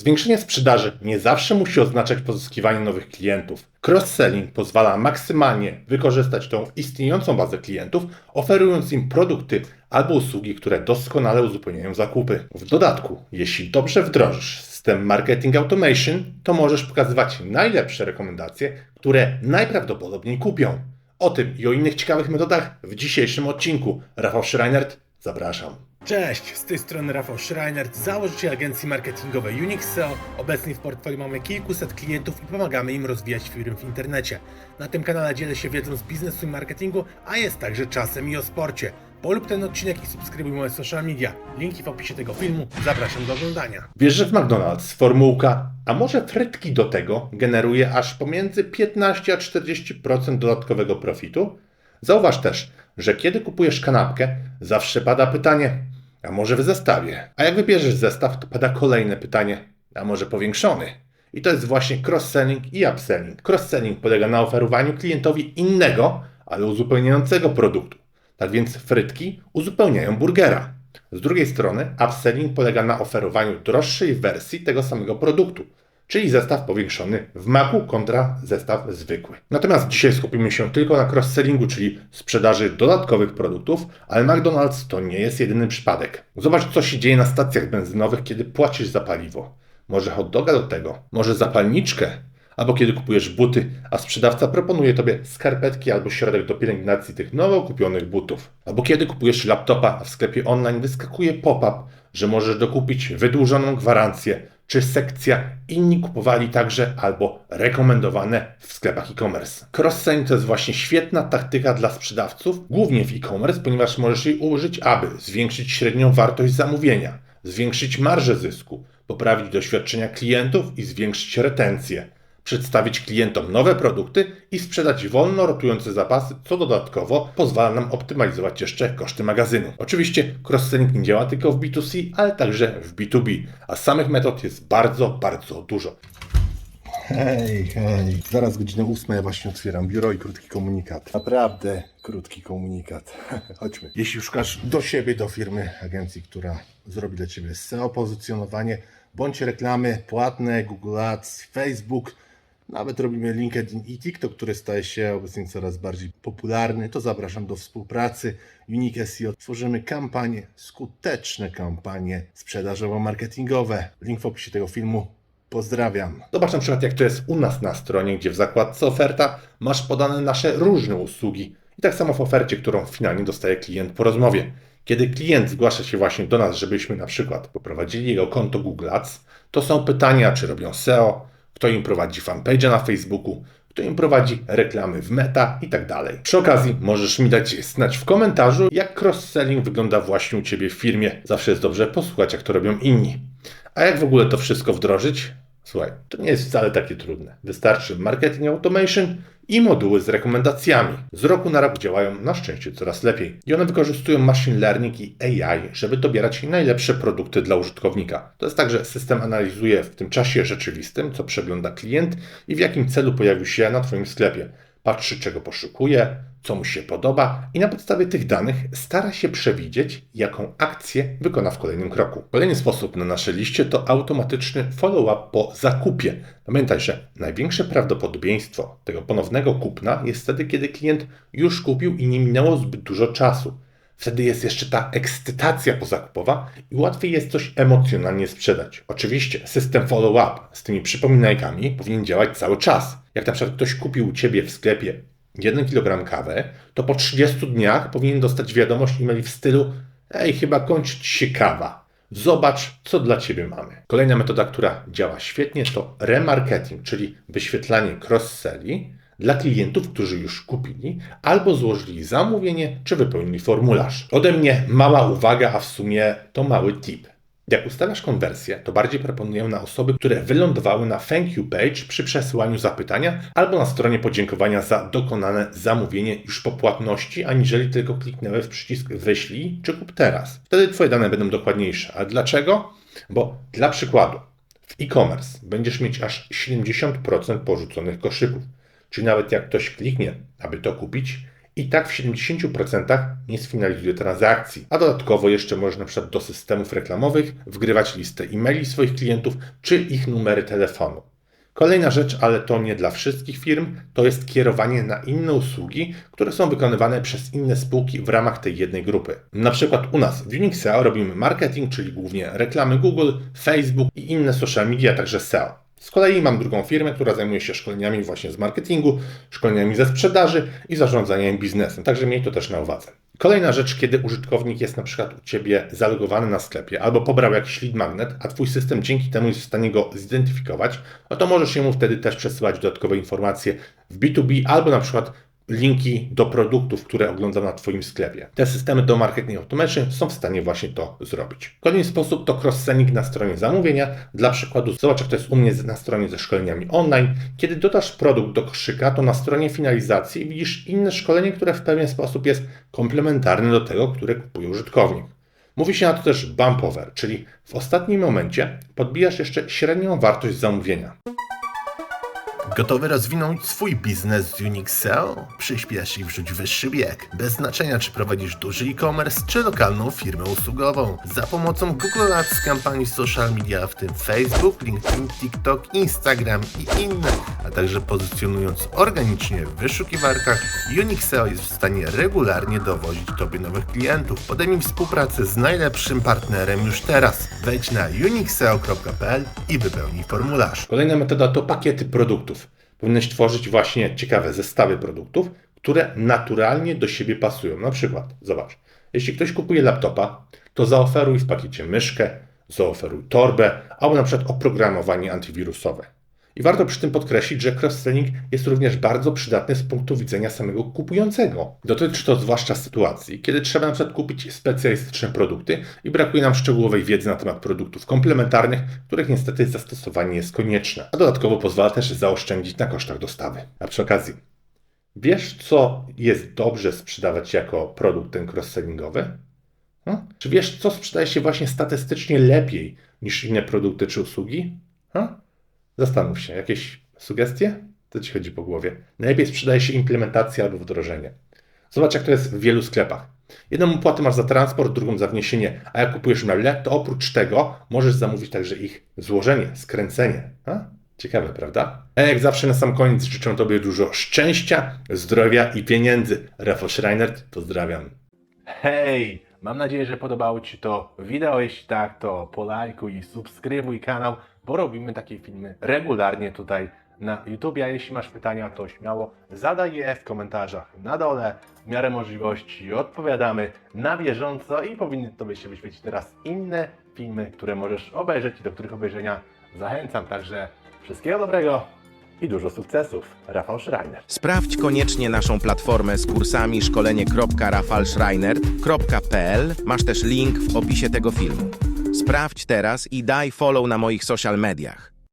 Zwiększenie sprzedaży nie zawsze musi oznaczać pozyskiwanie nowych klientów. Cross-selling pozwala maksymalnie wykorzystać tą istniejącą bazę klientów, oferując im produkty albo usługi, które doskonale uzupełniają zakupy. W dodatku, jeśli dobrze wdrożysz system Marketing Automation, to możesz pokazywać najlepsze rekomendacje, które najprawdopodobniej kupią. O tym i o innych ciekawych metodach w dzisiejszym odcinku. Rafał Schreinert, zapraszam. Cześć, z tej strony Rafał Schreinert, założyciel agencji marketingowej Unix SEO. Obecnie w portfolio mamy kilkuset klientów i pomagamy im rozwijać firmy w internecie. Na tym kanale dzielę się wiedzą z biznesu i marketingu, a jest także czasem i o sporcie. Polub ten odcinek i subskrybuj moje social media. Linki w opisie tego filmu. Zapraszam do oglądania. Wiesz, że w McDonald's formułka, a może frytki do tego, generuje aż pomiędzy 15 a 40% dodatkowego profitu? Zauważ też, że kiedy kupujesz kanapkę, zawsze pada pytanie, a może w zestawie? A jak wybierzesz zestaw, to pada kolejne pytanie, a może powiększony? I to jest właśnie cross-selling i upselling. Cross-selling polega na oferowaniu klientowi innego, ale uzupełniającego produktu. Tak więc frytki uzupełniają burgera. Z drugiej strony upselling polega na oferowaniu droższej wersji tego samego produktu, czyli zestaw powiększony w maku kontra zestaw zwykły. Natomiast dzisiaj skupimy się tylko na cross-sellingu, czyli sprzedaży dodatkowych produktów, ale McDonald's to nie jest jedyny przypadek. Zobacz, co się dzieje na stacjach benzynowych, kiedy płacisz za paliwo. Może hot doga do tego, może zapalniczkę, albo kiedy kupujesz buty, a sprzedawca proponuje Tobie skarpetki albo środek do pielęgnacji tych nowo kupionych butów. Albo kiedy kupujesz laptopa, a w sklepie online wyskakuje pop-up, że możesz dokupić wydłużoną gwarancję, czy sekcja inni kupowali także albo rekomendowane w sklepach e-commerce. Cross-selling to jest właśnie świetna taktyka dla sprzedawców, głównie w e-commerce, ponieważ możesz jej użyć, aby zwiększyć średnią wartość zamówienia, zwiększyć marżę zysku, poprawić doświadczenia klientów i zwiększyć retencję przedstawić klientom nowe produkty i sprzedać wolno rotujące zapasy, co dodatkowo pozwala nam optymalizować jeszcze koszty magazynu. Oczywiście cross-selling nie działa tylko w B2C, ale także w B2B, a samych metod jest bardzo, bardzo dużo. Hej, hej. Zaraz godzina ósma, ja właśnie otwieram biuro i krótki komunikat. Naprawdę krótki komunikat. Chodźmy. Jeśli szukasz do siebie, do firmy, agencji, która zrobi dla Ciebie SEO, pozycjonowanie, bądź reklamy płatne, Google Ads, Facebook, nawet robimy LinkedIn i TikTok, który staje się obecnie coraz bardziej popularny. To zapraszam do współpracy. Unique SEO. Tworzymy kampanie, skuteczne kampanie sprzedażowo-marketingowe. Link w opisie tego filmu. Pozdrawiam. Zobacz na przykład, jak to jest u nas na stronie, gdzie w zakładce oferta masz podane nasze różne usługi. I tak samo w ofercie, którą finalnie dostaje klient po rozmowie. Kiedy klient zgłasza się właśnie do nas, żebyśmy na przykład poprowadzili jego konto Google Ads, to są pytania, czy robią SEO, kto im prowadzi fanpage na Facebooku, kto im prowadzi reklamy w Meta i tak dalej. Przy okazji możesz mi dać znać w komentarzu, jak cross-selling wygląda właśnie u Ciebie w firmie. Zawsze jest dobrze posłuchać, jak to robią inni. A jak w ogóle to wszystko wdrożyć? Słuchaj, to nie jest wcale takie trudne. Wystarczy marketing automation i moduły z rekomendacjami. Z roku na rok działają na szczęście coraz lepiej. I one wykorzystują machine learning i AI, żeby dobierać najlepsze produkty dla użytkownika. To jest tak, że system analizuje w tym czasie rzeczywistym, co przegląda klient i w jakim celu pojawił się na Twoim sklepie. Patrzy, czego poszukuje, co mu się podoba i na podstawie tych danych stara się przewidzieć, jaką akcję wykona w kolejnym kroku. Kolejny sposób na naszej liście to automatyczny follow-up po zakupie. Pamiętaj, że największe prawdopodobieństwo tego ponownego kupna jest wtedy, kiedy klient już kupił i nie minęło zbyt dużo czasu. Wtedy jest jeszcze ta ekscytacja pozakupowa i łatwiej jest coś emocjonalnie sprzedać. Oczywiście system follow-up z tymi przypominajkami powinien działać cały czas. Jak na przykład ktoś kupił u Ciebie w sklepie 1 kg kawy, to po 30 dniach powinien dostać wiadomość e-mail w stylu Ej, chyba kończy Ci się kawa. Zobacz, co dla Ciebie mamy. Kolejna metoda, która działa świetnie, to remarketing, czyli wyświetlanie cross-selli dla klientów, którzy już kupili albo złożyli zamówienie czy wypełnili formularz. Ode mnie mała uwaga, a w sumie to mały tip. Jak ustawiasz konwersję, to bardziej proponuję na osoby, które wylądowały na thank you page przy przesyłaniu zapytania albo na stronie podziękowania za dokonane zamówienie już po płatności, aniżeli tylko kliknęły w przycisk wyślij czy kup teraz. Wtedy Twoje dane będą dokładniejsze. A dlaczego? Bo dla przykładu w e-commerce będziesz mieć aż 70% porzuconych koszyków. Czyli nawet jak ktoś kliknie, aby to kupić i tak w 70% nie sfinalizuje transakcji. A dodatkowo jeszcze możesz na przykład do systemów reklamowych wgrywać listę e-maili swoich klientów czy ich numery telefonu. Kolejna rzecz, ale to nie dla wszystkich firm, to jest kierowanie na inne usługi, które są wykonywane przez inne spółki w ramach tej jednej grupy. Na przykład u nas w Unix SEO robimy marketing, czyli głównie reklamy Google, Facebook i inne social media, także SEO. Z kolei mam drugą firmę, która zajmuje się szkoleniami właśnie z marketingu, szkoleniami ze sprzedaży i zarządzaniem biznesem, także miej to też na uwadze. Kolejna rzecz, kiedy użytkownik jest na przykład u Ciebie zalogowany na sklepie albo pobrał jakiś lead magnet, a Twój system dzięki temu jest w stanie go zidentyfikować, no to możesz mu wtedy też przesyłać dodatkowe informacje w B2B albo na przykład linki do produktów, które ogląda na Twoim sklepie. Te systemy do marketing automation są w stanie właśnie to zrobić. Kolejny sposób to cross-selling na stronie zamówienia. Dla przykładu, zobacz jak to jest u mnie na stronie ze szkoleniami online. Kiedy dodasz produkt do koszyka, to na stronie finalizacji widzisz inne szkolenie, które w pewien sposób jest komplementarne do tego, które kupuje użytkownik. Mówi się na to też bump over, czyli w ostatnim momencie podbijasz jeszcze średnią wartość zamówienia. Gotowy rozwinąć swój biznes z Unix SEO? I wrzuć wyższy bieg. Bez znaczenia, czy prowadzisz duży e-commerce, czy lokalną firmę usługową. Za pomocą Google Ads, kampanii social media, w tym Facebook, LinkedIn, TikTok, Instagram i inne, a także pozycjonując organicznie w wyszukiwarkach, Unix SEO jest w stanie regularnie dowozić Tobie nowych klientów. Podejmij współpracę z najlepszym partnerem już teraz. Wejdź na unixseo.pl i wypełnij formularz. Kolejna metoda to pakiety produktów. Powinieneś tworzyć właśnie ciekawe zestawy produktów, które naturalnie do siebie pasują. Na przykład, zobacz, jeśli ktoś kupuje laptopa, to zaoferuj w pakiecie myszkę, zaoferuj torbę, albo na przykład oprogramowanie antywirusowe. I warto przy tym podkreślić, że cross-selling jest również bardzo przydatny z punktu widzenia samego kupującego. Dotyczy to zwłaszcza sytuacji, kiedy trzeba na przykład kupić specjalistyczne produkty i brakuje nam szczegółowej wiedzy na temat produktów komplementarnych, których niestety zastosowanie jest konieczne. A dodatkowo pozwala też zaoszczędzić na kosztach dostawy. A przy okazji, wiesz co jest dobrze sprzedawać jako produkt ten cross-sellingowy? Hmm? Czy wiesz, co sprzedaje się właśnie statystycznie lepiej niż inne produkty czy usługi? Hmm? Zastanów się, jakieś sugestie? Co ci chodzi po głowie? Najlepiej sprzedaje się implementacja albo wdrożenie. Zobacz, jak to jest w wielu sklepach. Jedną opłatę masz za transport, drugą za wniesienie, a jak kupujesz meble, to oprócz tego możesz zamówić także ich złożenie, skręcenie. A? Ciekawe, prawda? A jak zawsze na sam koniec życzę Tobie dużo szczęścia, zdrowia i pieniędzy. Rafał Schreinert, pozdrawiam. Hej! Mam nadzieję, że podobało Ci to wideo. Jeśli tak, to polajkuj i subskrybuj kanał, bo robimy takie filmy regularnie tutaj na YouTube. A jeśli masz pytania, to śmiało zadaj je w komentarzach na dole. W miarę możliwości odpowiadamy na bieżąco i powinny Tobie się wyświecić teraz inne filmy, które możesz obejrzeć i do których obejrzenia zachęcam. Także wszystkiego dobrego i dużo sukcesów. Rafał Schreiner. Sprawdź koniecznie naszą platformę z kursami szkolenie.rafalschreiner.pl. Masz też link w opisie tego filmu. Sprawdź teraz i daj follow na moich social mediach.